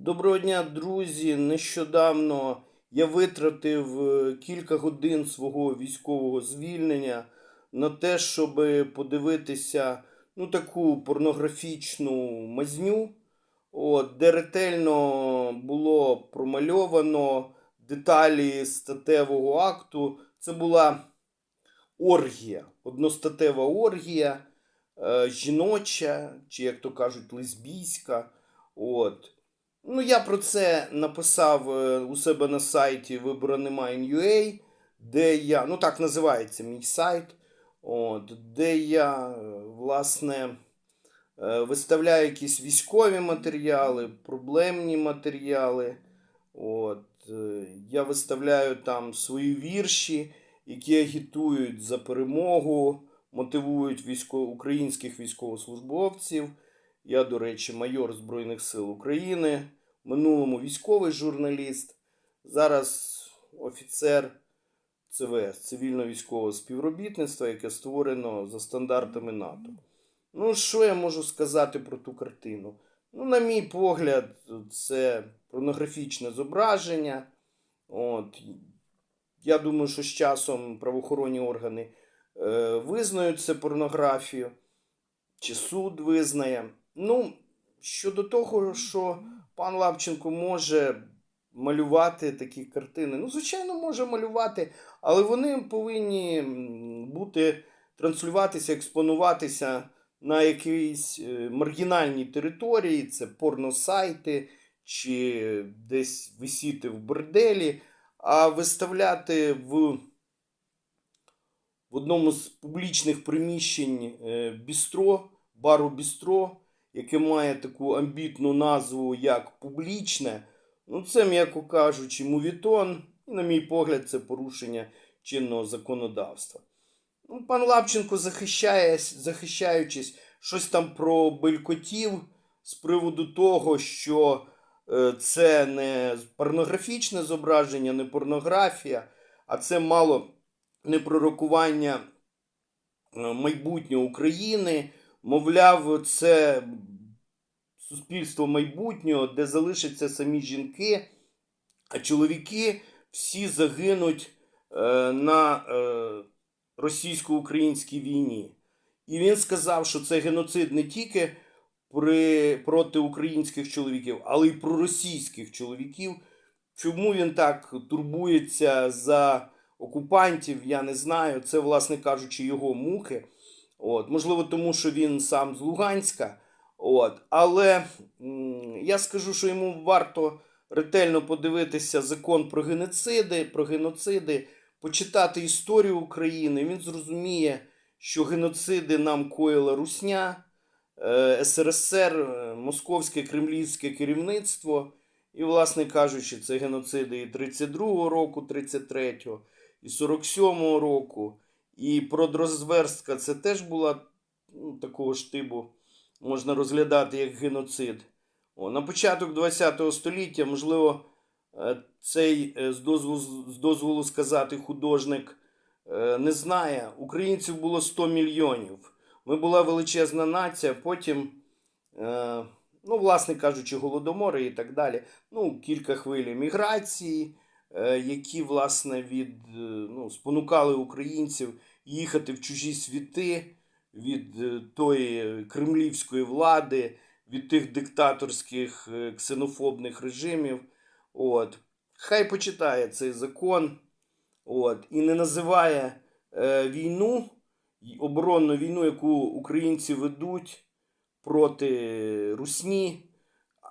Доброго дня, друзі. Нещодавно я витратив е, кілька годин свого військового звільнення на те, щоб подивитися ну, таку порнографічну мазню, от, де ретельно було промальовано деталі статевого акту. Це була оргія, одностатева оргія, е, жіноча, чи, як то кажуть, лесбійська. От. Ну, я про це написав е, у себе на сайті виборонемайн.ua, де я, ну так називається мій сайт, от, де я, е, власне, е, виставляю якісь військові матеріали, проблемні матеріали. От, я виставляю там свої вірші, які агітують за перемогу, мотивують військо... українських військовослужбовців. Я, до речі, майор Збройних сил України, минулому військовий журналіст, зараз офіцер ЦВС, цивільно-військового співробітництва, яке створено за стандартами НАТО. Ну, що я можу сказати про ту картину? Ну, на мій погляд, це порнографічне зображення. От. Я думаю, що з часом правоохоронні органи е, визнають це порнографію, чи суд визнає. Ну, щодо того, що пан Лапченко може малювати такі картини, ну, звичайно, може малювати, але вони повинні бути транслюватися, експонуватися на якійсь е, маргінальній території, це порносайти, чи десь висіти в борделі, а виставляти в в одному з публічних приміщень е, бістро, бару бістро, яке має таку амбітну назву як публічне, ну це, м'яко кажучи, мувітон, і, на мій погляд, це порушення чинного законодавства. Ну, пан Лапченко, захищає, захищаючись, щось там про белькотів з приводу того, що е, це не порнографічне зображення, не порнографія, а це мало не пророкування е, майбутнього України. Мовляв, це суспільство майбутнього, де залишаться самі жінки, а чоловіки всі загинуть е, на е, російсько-українській війні. І він сказав, що це геноцид не тільки при, проти українських чоловіків, але й про російських чоловіків. Чому він так турбується за окупантів, я не знаю. Це, власне кажучи, його муки. От. Можливо, тому що він сам з Луганська. От. Але я скажу, що йому варто ретельно подивитися закон про геноциди, про геноциди, почитати історію України. Він зрозуміє, що геноциди нам коїла Русня, е, СРСР, е, Московське кремлівське керівництво. І, власне кажучи, це геноциди і 32-го року, 33-го, і 47-го року. І продрозверстка це теж була ну, такого штибу, можна розглядати як геноцид. О, на початок ХХ століття, можливо, е, цей е, з дозволу, з дозволу сказати художник е, не знає. Українців було 100 мільйонів. Ми була величезна нація, потім, ну, власне кажучи, голодомори і так далі. Ну, кілька хвиль міграції, які, власне, від, е, ну, спонукали українців їхати в чужі світи від е, тої кремлівської влади, від тих диктаторських е, ксенофобних режимів. От. Хай почитає цей закон от, і не називає е, війну, оборонну війну, яку українці ведуть проти Русні,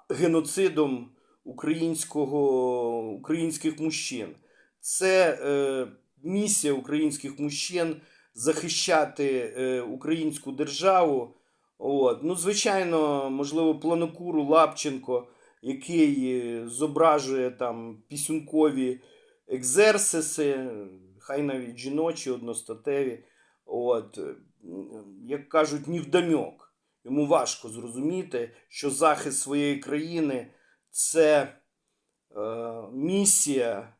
геноцидом українського, українських мужчин. Це е, місія українських мужчин захищати е, українську державу. От. Ну, звичайно, можливо, планокуру Лапченко, який е, зображує там пісюнкові екзерсиси, хай навіть жіночі, одностатеві. От. Як кажуть, невдомьок. Йому важко зрозуміти, що захист своєї країни це е, місія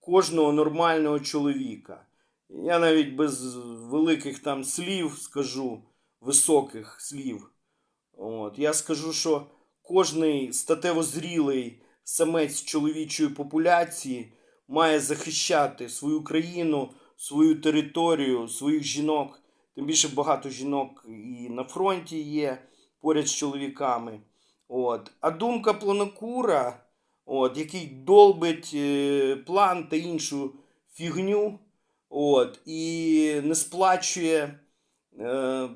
кожного нормального чоловіка. Я навіть без великих там слів скажу, високих слів. От. Я скажу, що кожний статево зрілий самець чоловічої популяції має захищати свою країну, свою територію, своїх жінок. Тим більше багато жінок і на фронті є поряд з чоловіками. От. А думка планокура, от, який долбить е, план та іншу фігню, от, і не сплачує е,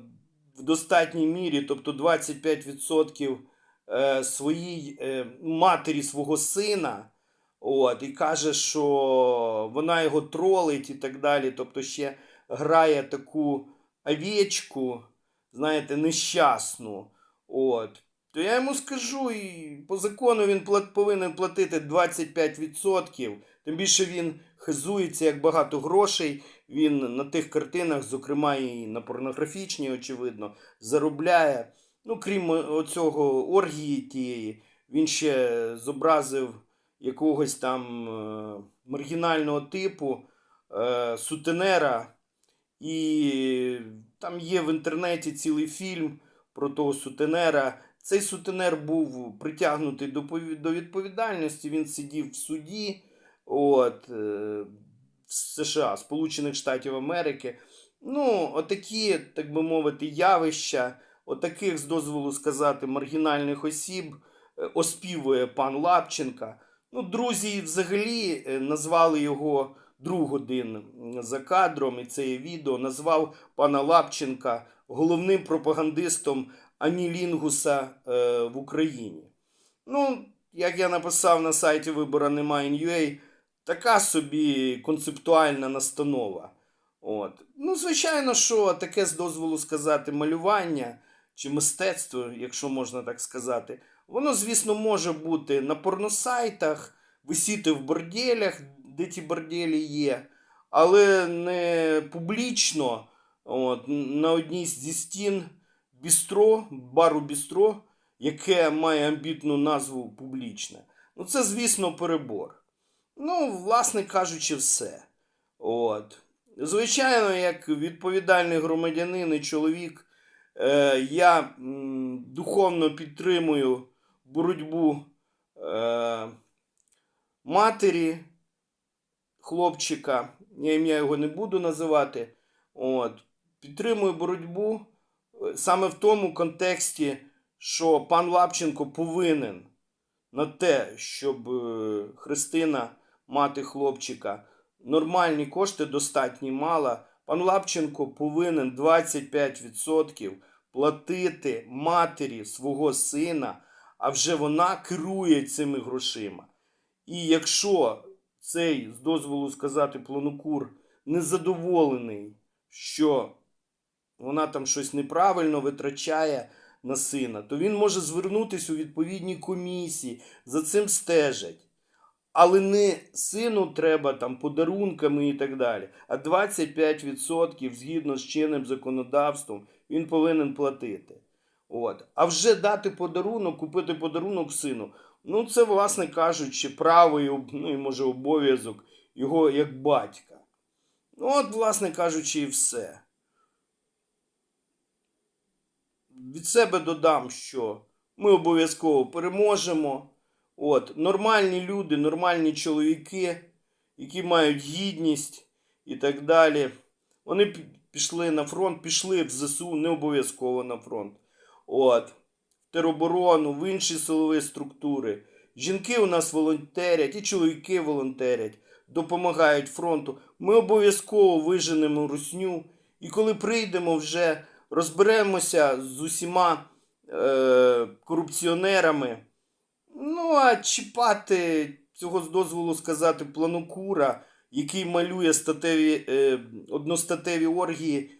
в достатній мірі, тобто 25% е, своїй е, матері свого сина. От, і каже, що вона його тролить і так далі. Тобто ще грає таку овечку, знаєте, нещасну. От. То я йому скажу, і по закону він повинен платити 25%. Тим більше він хизується як багато грошей. Він на тих картинах, зокрема і на порнографічній, очевидно, заробляє. Ну, крім оцього оргії тієї, він ще зобразив якогось там е, маргінального типу е, сутенера. І там є в інтернеті цілий фільм про того сутенера. Цей сутенер був притягнутий до, відповідальності. Він сидів в суді от, е, в США, Сполучених Штатів Америки. Ну, отакі, так би мовити, явища, отаких, з дозволу сказати, маргінальних осіб е, оспівує пан Лапченка. Ну, друзі взагалі е, назвали його друг один за кадром, і це є відео, назвав пана Лапченка головним пропагандистом Анілінгуса е, в Україні. Ну, як я написав на сайті вибора немає.ua, така собі концептуальна настанова. От. Ну, звичайно, що таке з дозволу сказати малювання чи мистецтво, якщо можна так сказати, воно, звісно, може бути на порносайтах, висіти в борделях, де ті борделі є, але не публічно от, на одній зі стін бістро, бару бістро, яке має амбітну назву публічне. Ну, це, звісно, перебор. Ну, власне кажучи, все. От. Звичайно, як відповідальний громадянин і чоловік, е, я м, духовно підтримую боротьбу е, матері хлопчика, я ім'я його не буду називати. От. Підтримую боротьбу саме в тому контексті, що пан Лапченко повинен на те, щоб е, Христина, мати хлопчика, нормальні кошти достатні мала. Пан Лапченко повинен 25% платити матері свого сина, а вже вона керує цими грошима. І якщо цей, з дозволу сказати, планокур незадоволений, що вона там щось неправильно витрачає на сина, то він може звернутися у відповідні комісії, за цим стежать. Але не сину треба там подарунками і так далі. А 25% згідно з чинним законодавством він повинен платити. От. А вже дати подарунок, купити подарунок сину. Ну, це, власне кажучи, право і, ну, і може обов'язок його як батька. Ну, от, власне кажучи, і все. Від себе додам, що ми обов'язково переможемо. От, нормальні люди, нормальні чоловіки, які мають гідність і так далі. Вони пішли на фронт, пішли в ЗСУ, не обов'язково на фронт. От, в тероборону, в інші силові структури. Жінки у нас волонтерять, і чоловіки волонтерять, допомагають фронту. Ми обов'язково виженемо русню. І коли прийдемо вже, розберемося з усіма е, корупціонерами. Ну, а чіпати цього з дозволу сказати планокура, який малює статеві, е, одностатеві оргії,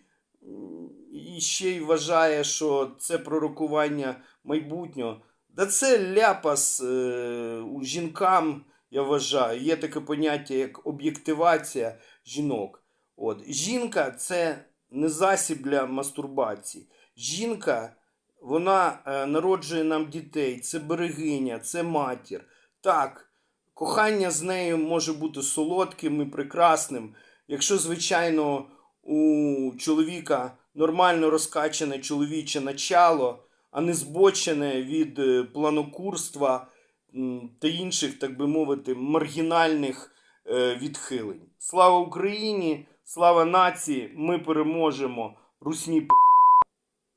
і ще й вважає, що це пророкування майбутнього. Да це ляпас е, жінкам, я вважаю. Є таке поняття, як об'єктивація жінок. От. Жінка це не засіб для мастурбації. Жінка вона е, народжує нам дітей, це берегиня, це матір. Так, кохання з нею може бути солодким і прекрасним, якщо, звичайно, у чоловіка нормально розкачане чоловіче начало, а не збочене від е, планокурства та інших, так би мовити, маргінальних е, відхилень. Слава Україні! Слава нації! Ми переможемо! Русні.